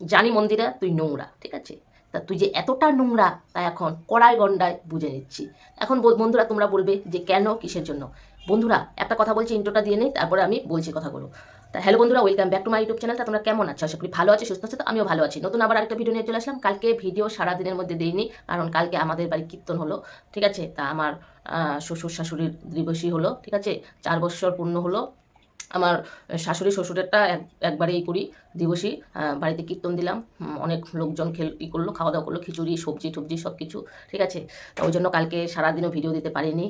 জানি মন্দিরা তুই নোংরা, ঠিক আছে? তা তুই যে এতটা নোংরা, তা এখন কড়াই গন্ডায় বুঝে নিচ্ছি। এখন বন্ধুরা, তোমরা বলবে যে কেন, কিসের জন্য? বন্ধুরা, একটা কথা বলছি ইন্ট্রোটা দিয়ে নেই, তারপরে আমি বলছি কথাগুলো তা হ্যালো বন্ধুরা welcome back to my YouTube চ্যানেলটা তোমরা কেমন আছো? আশা করি ভালো আছে, সুস্থ আছে, তো আমিও ভালো আছি। নতুন আবার একটা ভিডিও নিয়ে চলে আসলাম। কালকে ভিডিও সারা দিনের মধ্যে দিইনি, কারণ কালকে আমাদের বাড়ি কীর্তন হলো, ঠিক আছে? তা আমার শ্বশুর শাশুড়ির দিবসী হলো, ঠিক আছে? চার বছর পূর্ণ হলো আমার শাশুড়ি শ্বশুরেরটা এক, একবারেই করি দিবসী বাড়িতে কীর্তন দিলাম। অনেক লোকজন খেল, ই করল, খাওয়া দাওয়া করল, খিচুড়ি, সবজি টবজি সব কিছু ঠিক আছে? ওই জন্য কালকে সারাদিনও ভিডিও দিতে পারিনি।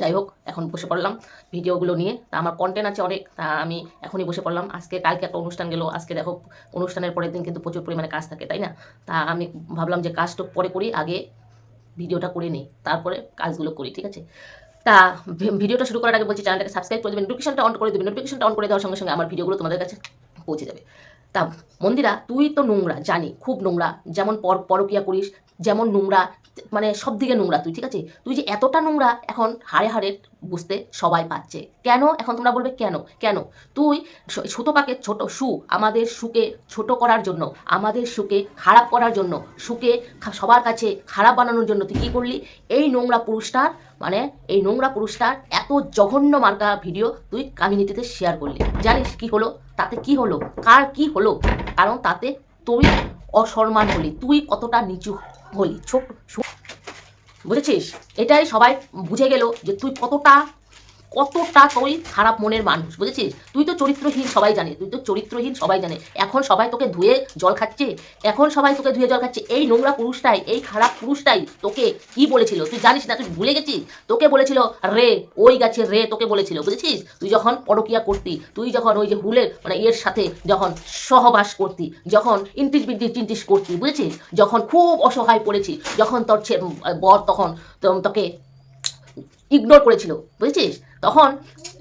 যাই হোক, এখন বসে পড়লাম ভিডিওগুলো নিয়ে। তা আমার কন্টেন্ট আছে অনেক, তা আমি এখনই বসে পড়লাম। আজকে, কালকে একটা অনুষ্ঠান গেলো, আজকে দেখো অনুষ্ঠানের পরের দিন কিন্তু প্রচুর পরিমাণে কাজ থাকে, তাই না? তা আমি ভাবলাম যে কাজটা পরে করি, আগে ভিডিওটা করে নিই, তারপরে কাজগুলো করি, ঠিক আছে? তা ভিডিওটা শুরু করার আগে বলছি চ্যানেলটাকে সাবস্ক্রাইব করে দেবেন নোটিফিকেশনটা অন করে দেবেন নোটিফিকেশনটা অন করে দেওয়ার সঙ্গে সঙ্গে আমার ভিডিওগুলো তোমাদের কাছে পৌঁছে যাবে। তা মন্দিরা, তুই তো নোংরা, জানি, খুব নোংরা, যেমন পর পরকিয়া করিস, যেমন নোংরা মানে সব দিকে নোংরা তুই, ঠিক আছে? তুই যে এতটা নোংরা, এখন হাড়ে হাড়ে বুঝতে সবাই পাচ্ছে কেন? এখন তোমরা বলবে কেন? কেন? তুই সুতোপাকে ছোট, সু, আমাদের সুকে ছোট করার জন্য, আমাদের সুকে খারাপ করার জন্য, সুকে সবার কাছে খারাপ বানানোর জন্য তুই কী করলি? এই নোংরা পুরুষটার মানে এই নোংরা পুরুষটার এত জঘন্য মার্কা ভিডিও তুই কমিউনিটিতে শেয়ার করলি। জানিস কি হলো? তাতে কি হলো? কার কি হলো? কারণ তাতে তুই অসম্মান হলি। তুই কতটা নিচু হলি? ছোট বুঝেছিস? এটাই সবাই বুঝে গেল যে তুই কতটা কতটা তুই খারাপ মনের মানুষ, বুঝেছিস? তুই তো চরিত্রহীন, সবাই জানে। তুই তো চরিত্রহীন, সবাই জানে। এখন সবাই তোকে ধুয়ে জল খাচ্ছে? এখন সবাই তোকে ধুয়ে জল খাচ্ছে? এই নোংরা পুরুষটাই, এই খারাপ পুরুষটাই তোকে কি বলেছিল? তুই জানিস না, তুই ভুলে গেছিস? তোকে বলেছিল, রে, ওই গাছে রে তোকে বলেছিল, বুঝেছিস? তুই যখন পরকিয়া করতি, তুই যখন ওই যে হুলের মানে এর সাথে যখন সহবাস করতি, যখন ইন্টিস বিন্টিস টিন্টিস করতি, বুঝেছিস? যখন খুব অসহায় পড়েছি যখন তোর বর তখন তোকে ইগনোর করেছিল বুঝেছিস? তখন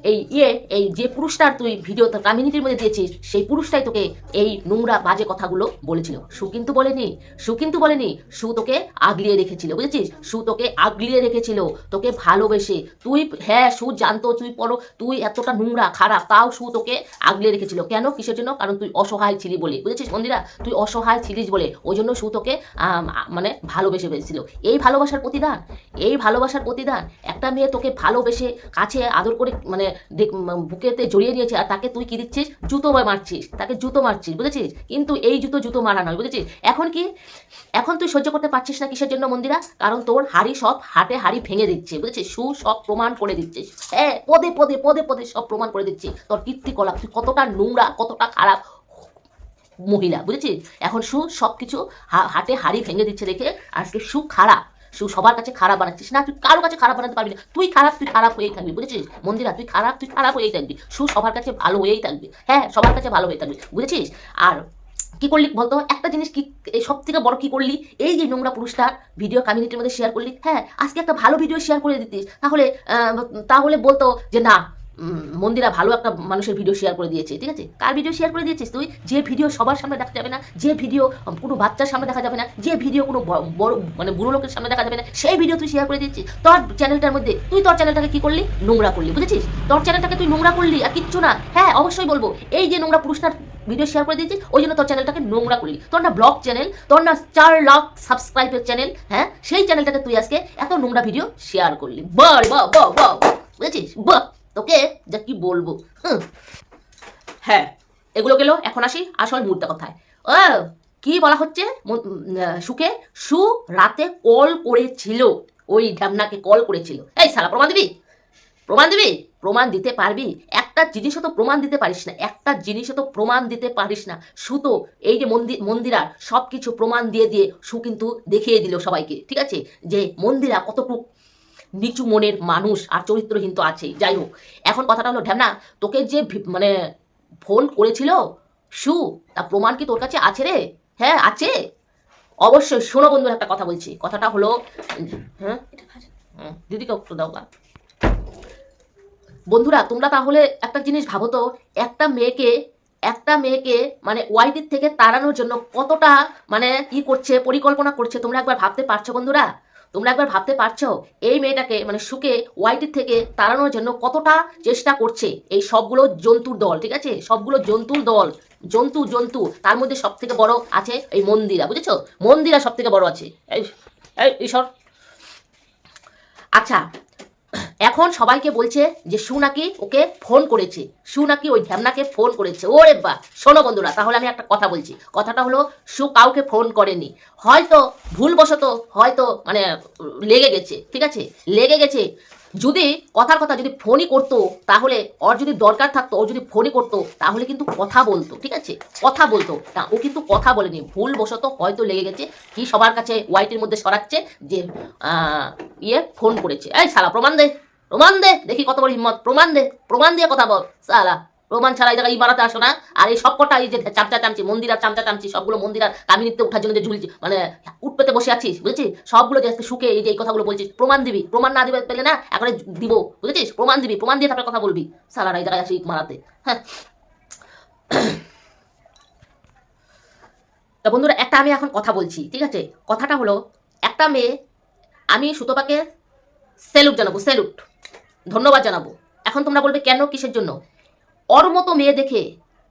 এই ইয়ে এই যে পুরুষটার তুই ভিডিও কমিউনিটির মধ্যে দিয়েছিস, সেই পুরুষটাই তোকে এই নোংরা বাজে কথাগুলো বলেছিল। সু কিন্তু বলেনি, সু কিন্তু বলেনি, সু তোকে আগলিয়ে রেখেছিল, বুঝেছিস? সু তোকে আগলিয়ে রেখেছিল, তোকে ভালোবেসে। তুই হ্যাঁ সু জানতো, তুই পড়ো তুই এতটা নোংরা, খারাপ, তাও সু তোকে আগলিয়ে রেখেছিল। কেন? কিসের জন্য? কারণ তুই অসহায় ছিলি বলে, বুঝেছিস মন্দিরা তুই অসহায় ছিলিস বলে, ওই জন্য সু তোকে মানে ভালোবেসে পেয়েছিল এই ভালোবাসার প্রতিদান, এই ভালোবাসার প্রতিদান, একটা মেয়ে তোকে ভালোবেসে, কাছে আদর করে মানে বুকেতে জড়িয়ে নিয়েছে আর তাকে তুই কি দিচ্ছিস? জুতো মারছিস। তাকে জুতো মারছিস, বুঝেছিস? কিন্তু এই জুতো জুতো মারা নয়, বুঝেছিস? এখন কি? এখন তুই সহ্য করতে পারছিস না কিসের জন্য মন্দিরা? কারণ তোর হাড়ি সব হাটে হাড়ি ভেঙে দিচ্ছে, বুঝেছিস? সু সব প্রমাণ করে দিচ্ছিস। হ্যাঁ পদে পদে পদে পদে সব প্রমাণ করে দিচ্ছে তোর কীর্তিকলাপ, তুই কতটা নোংরা, কতটা খারাপ মহিলা, বুঝেছিস? এখন সু সব কিছু হাটে হাড়ি ভেঙে দিচ্ছে দেখে, আজকে সু খারাপ। সবার কাছে খারাপ বানাচ্ছিস না, তুই কারও কাছে খারাপ বানাতে পারবি না। তুই খারাপ তুই খারাপ হয়েই থাকবি, বুঝেছিস? মন্দিরা, তুই খারাপ তুই খারাপ হয়েই থাকবি। সু সবার কাছে ভালো হয়েই থাকবি। হ্যাঁ সবার কাছে ভালো হয়ে থাকবি, বুঝেছিস? আর কি করলি বলতো? একটা জিনিস কি সব থেকে বড় কি করলি? এই যে নোংরা পুরুষটা ভিডিও কমিউনিটির মধ্যে শেয়ার করলি হ্যাঁ আজকে একটা ভালো ভিডিও শেয়ার করে দিতিস। তাহলে তাহলে বলতো যে না মন্দিরা ভালো একটা মানুষের ভিডিও শেয়ার করে দিয়েছে, ঠিক আছে? কার ভিডিও শেয়ার করে দিয়েছিস তুই? যে ভিডিও সবার সামনে দেখা যাবে না, যে ভিডিও কোনো বাচ্চার সামনে দেখা যাবে না, যে ভিডিও কোনো বড় মানে বুড়ো লোকের সামনে দেখা যাবে না, সেই ভিডিও তুই শেয়ার করে দিচ্ছিস তোর চ্যানেলটার মধ্যে, তুই তোর চ্যানেলটাকে কি করলি? নোংরা করলি, বুঝেছিস? তোর চ্যানেলটাকে তুই নোংরা করলি আর কিচ্ছু না। হ্যাঁ অবশ্যই বলব, এই যে নোংরা পুরুষটার ভিডিও শেয়ার করে দিয়েছিস, ওই জন্য তোর চ্যানেলটাকে নোংরা করলি। তোর না ব্লগ চ্যানেল তোর না চার লাখ সাবস্ক্রাইবের চ্যানেল হ্যাঁ? সেই চ্যানেলটাকে তুই আজকে এত নোংরা ভিডিও শেয়ার করলি। বাহ, বুঝেছিস? বাহ। তোকে যা কি বলব। হ্যাঁ এগুলো গেল এখন আসি আসল মুদ্রা কথায়। ও, কি বলা হচ্ছে? সুকে সু রাতে কল করেছিল। ওই ঢ্যামনাকে কল করেছিল। এই সালা প্রমাণ দিবি? প্রমাণ দিবি? প্রমাণ দিতে পারবি? একটা জিনিসও তো প্রমাণ দিতে পারিস না। একটা জিনিসও তো প্রমাণ দিতে পারিস না। সু তো এই যে মন্দির মন্দিরার সব কিছু প্রমাণ দিয়ে দিয়ে সু কিন্তু দেখিয়ে দিল সবাইকে, ঠিক আছে? যে মন্দিরা কতটুকু নিচু মনের মানুষ আর চরিত্রহীন তো আছেই। যাই হোক এখন কথাটা হলো ঢ্যামনা তোকে যে মানে ফোন করেছিল সু তা প্রমাণ কি তোর কাছে আছে রে? হ্যাঁ আছে। অবশ্যই শোনো বন্ধুর একটা কথা বলছি। কথাটা হলো হ্যাঁ? দিদিকে একটু দাও বন্ধুরা তোমরা তাহলে একটা জিনিস ভাবো তো একটা মেয়েকে একটা মেয়েকে মানে ওয়াইটির থেকে তাড়ানোর জন্য কতটা মানে কি করছে পরিকল্পনা করছে তোমরা একবার ভাবতে পারছ বন্ধুরা? তোমরা একবার ভাবতে পারছ, এই মেয়েটাকে মানে সুকে ওয়াইটির থেকে তাড়ানোর জন্য কতটা চেষ্টা করছে? এই সবগুলো জন্তুর দল, ঠিক আছে? সবগুলো জন্তুর দল, জন্তু জন্তু, তার মধ্যে সব থেকে বড় আছে এই মন্দিরা, বুঝেছ? মন্দিরা সব থেকে বড় আছে। এই, ঈশ্বর। আচ্ছা এখন সবাইকে বলছে যে সু নাকি ওকে ফোন করেছে। সু নাকি ওই ঢ্যামনাকে ফোন করেছে। ওরে বা, শোনো বন্ধুরা, তাহলে আমি একটা কথা বলছি। কথাটা হলো, সু কাউকে ফোন করেনি। হয়তো ভুলবশত, হয়তো মানে লেগে গেছে, ঠিক আছে? লেগে গেছে। যদি কথার কথা যদি ফোনই করতো, তাহলে ওর যদি দরকার থাকতো ওর যদি ফোনই করতো, তাহলে কিন্তু কথা বলতো, ঠিক আছে? কথা বলতো। তা ও কিন্তু কথা বলেনি। ভুলবশত হয়তো লেগে গেছে। কি সবার কাছে ওয়াইটির মধ্যে সরাচ্ছে যে ইয়ে ফোন করেছে। এই সারা প্রমাণ দে। প্রমাণ দে, দেখি কত বড় হিম্মত। প্রমাণ দে, প্রমাণ দিয়ে কথা বল, সালা। প্রমাণ ছাড়া এই জায়গায় ই বাড়াতে আসো না। আর এই সবকটা এই যে চামচা চামচি, মন্দির আর চামচা চামচি, সবগুলো মন্দির আর কামিনীতে ওঠার জন্য যে ঝুলছি মানে উঠ পেতে বসে আছিস, বুঝেছিস? সবগুলো যে সুখে এই যে এই কথাগুলো বলছিস, প্রমাণ দিবি। প্রমাণ না দিবে পেলে না এখন দিব, বুঝেছিস? প্রমাণ দিবি, প্রমাণ দিয়ে তারপরে কথা বলবি। সালার এই জায়গায় আসি মারাতে। হ্যাঁ। তা বন্ধুরা, একটা আমি এখন কথা বলছি, ঠিক আছে? কথাটা হলো, একটা মেয়ে, আমি সুতপাকে স্যালুট জানাব স্যালুট ধন্যবাদ জানাব। এখন তোমরা বলবে, কেন? কিসের জন্য? ওর মতো মেয়ে দেখে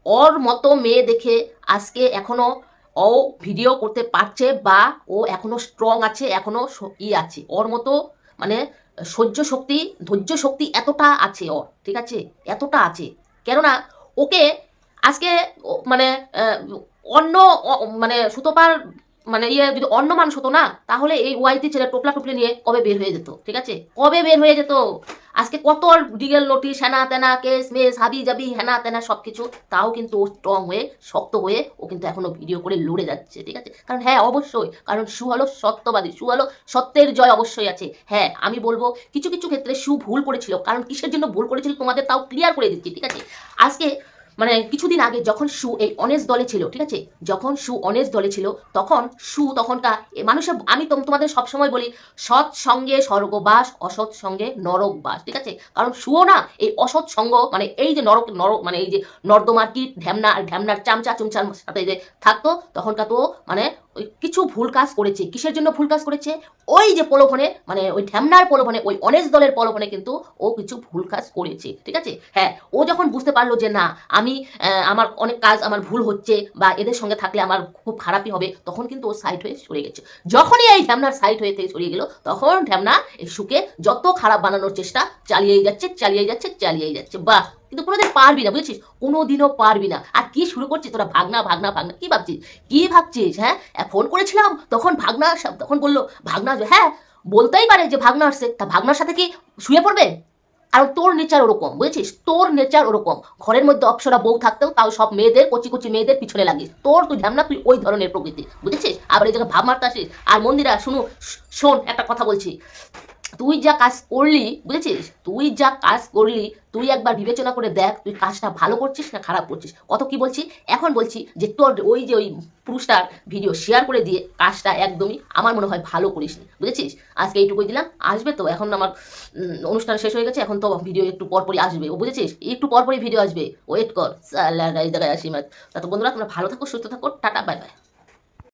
ওর মতো মেয়ে দেখে আজকে এখনও ও ভিডিও করতে পারছে বা ও এখনও স্ট্রং আছে, এখনও ই আছে। ওর মতো মানে সহ্য শক্তি, ধৈর্য শক্তি এতটা আছে ওর, ঠিক আছে? এতটা আছে। কেননা ওকে আজকে মানে অন্য মানে সুতোপার মানে ইয়ে যদি অন্য মানুষ হতো না, তাহলে এই ওয়াইটি ছেলে টোপলা টুপলি নিয়ে কবে বের হয়ে যেত, ঠিক আছে? কবে বের হয়ে যেত? আজকে কত ডিগেল নোটিশ হেনা তেনা, কেস মেস, হাবি জাবি, হেনা তেনা সব কিছু তাও কিন্তু ও স্ট্রং হয়ে, শক্ত হয়ে ও কিন্তু এখনও ভিডিও করে লড়ে যাচ্ছে, ঠিক আছে? কারণ হ্যাঁ অবশ্যই, কারণ সু হলো সত্যবাদী, সু হলো সত্যের জয় অবশ্যই আছে। হ্যাঁ আমি বলব কিছু কিছু ক্ষেত্রে সু ভুল করেছিল, কারণ কিসের জন্য ভুল করেছিল তোমাদের তাও ক্লিয়ার করে দিচ্ছি, ঠিক আছে? আজকে মানে কিছুদিন আগে যখন সু এই অনেস দলে ছিল, ঠিক আছে? যখন সু অনেস দলে ছিল, তখন সু তখনকার, এ মানুষের আমি তোম- তোমাদের সবসময় বলি, সৎ সঙ্গে স্বর্গবাস, অসৎ সঙ্গে নরকবাস, ঠিক আছে? কারণ সুও না, এই অসৎ সঙ্গ মানে এই যে নরক নরক মানে এই যে নর্দমার কি ঢ্যামনা ঢ্যামনার চামচা, চুমচার সাথে যে থাকতো, তখনকার তো মানে কিছু ভুল কাজ করেছে, কিসের জন্য ভুল কাজ করেছে? ওই যে প্রলোভনে মানে ওই ঢ্যামনার প্রলোভনে, ওই অনেস দলের প্রলোভনে কিন্তু ও কিছু ভুল কাজ করেছে, ঠিক আছে? হ্যাঁ ও যখন বুঝতে পারল যে না, আমি আমার অনেক কাজ, আমার ভুল হচ্ছে বা এদের সঙ্গে থাকলে আমার খুব খারাপই হবে, তখন কিন্তু ও সাইড হয়ে সরে গেছে। যখনই এই ঢ্যামনার সাইড হয়ে থেকে সরিয়ে গেল, তখন ঢ্যামনা এই সুকে যত খারাপ বানানোর চেষ্টা চালিয়েই যাচ্ছে চালিয়েই যাচ্ছে চালিয়েই যাচ্ছে। বাহ! কিন্তু কোনোদিন পারবি না, বুঝেছিস? কোনোদিনও পারবি না। আর কি শুরু করছিস তোরা? ভাগনা ভাগনা ভাগনা। কি ভাবছিস? কি ভাবছিস হ্যাঁ? ফোন করেছিলাম, তখন ভাগনা তখন বলল, ভাগনা। হ্যাঁ বলতেই পারে যে ভাগনা আসছে। তা ভাগনার সাথে কি শুয়ে পড়বে? আর তোর নেচার ওরকম, বুঝেছিস? তোর নেচার ওরকম। ঘরের মধ্যে অপসরা বউ থাকতেও তাও সব মেয়েদের, কচি কচি মেয়েদের পিছনে লাগিস তোর তুই ঢ্যামনা তুই ওই ধরনের প্রকৃতি, বুঝেছিস? আবার এই জায়গায় ভাব মারতে আসিস আর মন্দিরা, শুনু, শোন, একটা কথা বলছি। তুই যা কাজ করলি, বুঝেছিস? তুই যা কাজ করলি, তুই একবার বিবেচনা করে দেখ, তুই কাজটা ভালো করছিস না খারাপ করছিস? কত কি বলছি? এখন বলছি যে তোর ওই যে ওই পুরুষটার ভিডিও শেয়ার করে দিয়ে কাজটা একদমই আমার মনে হয় ভালো করিসনি, বুঝেছিস? আজকে এইটুকুই দিলাম, আসবে তো? এখন আমার অনুষ্ঠান শেষ হয়ে গেছে, এখন তো ভিডিও একটু পরপরই আসবে, ও বুঝেছিস? একটু পরপরই ভিডিও আসবে। ওয়েট কর জায়গায় আসি তো বন্ধুরা, তোমরা ভালো থাকো, সুস্থ থাকো, টাটা বাই বাই